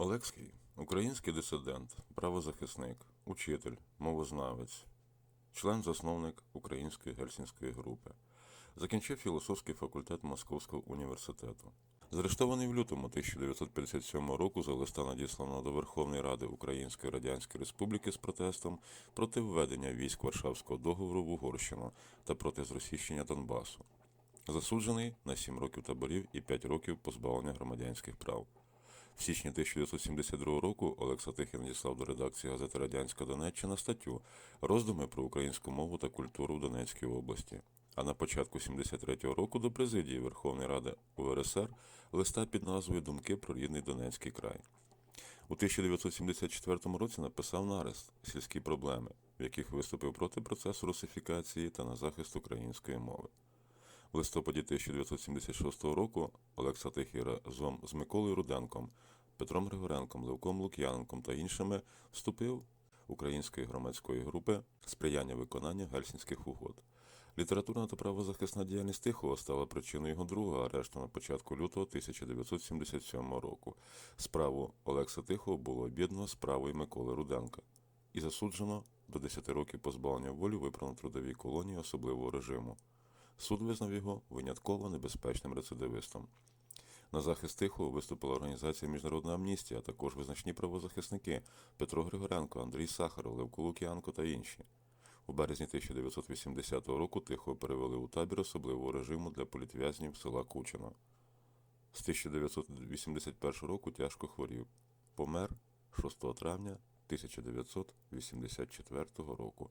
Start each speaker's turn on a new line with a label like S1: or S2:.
S1: Олекський український дисидент, правозахисник, учитель, мовознавець, член-засновник Української гельсінської групи. Закінчив філософський факультет Московського університету. Заарештований в лютому 1957 року за листа надісланого до Верховної Ради Української Радянської Республіки з протестом проти введення військ Варшавського договору в Угорщину та проти зросійщення Донбасу. Засуджений на 7 років таборів і 5 років позбавлення громадянських прав. В січні 1972 року Олекса Тихий надіслав до редакції газети Радянська Донеччина статтю Роздуми про українську мову та культуру в Донецькій області. А на початку 73-го року до президії Верховної Ради УРСР листа під назвою Думки про рідний Донецький край. У 1974 році написав нарест Сільські проблеми, в яких виступив проти процесу русифікації та на захист української мови. В листопаді 1976 року Олекса Тихий разом з Миколою Руденком, Петром Григоренком, Левком Лук'яненком та іншими вступив української громадської групи сприяння виконання гельсінських угод. Літературна та правозахисна діяльність Тихого стала причиною його другого арешту на початку лютого 1977 року. Справу Олекса Тихого було об'єднано справою Миколи Руденка і засуджено до 10 років позбавлення волі виправно трудовій колонії особливого режиму. Суд визнав його винятково небезпечним рецидивистом. На захист Тихого виступила організація Міжнародна амністія, а також визначні правозахисники Петро Григоренко, Андрій Сахаров, Левко Лук'янко та інші. У березні 1980 року Тихого перевели у табір особливого режиму для політв'язнів села Кучино. З 1981 року тяжко хворів. Помер 6 травня 1984 року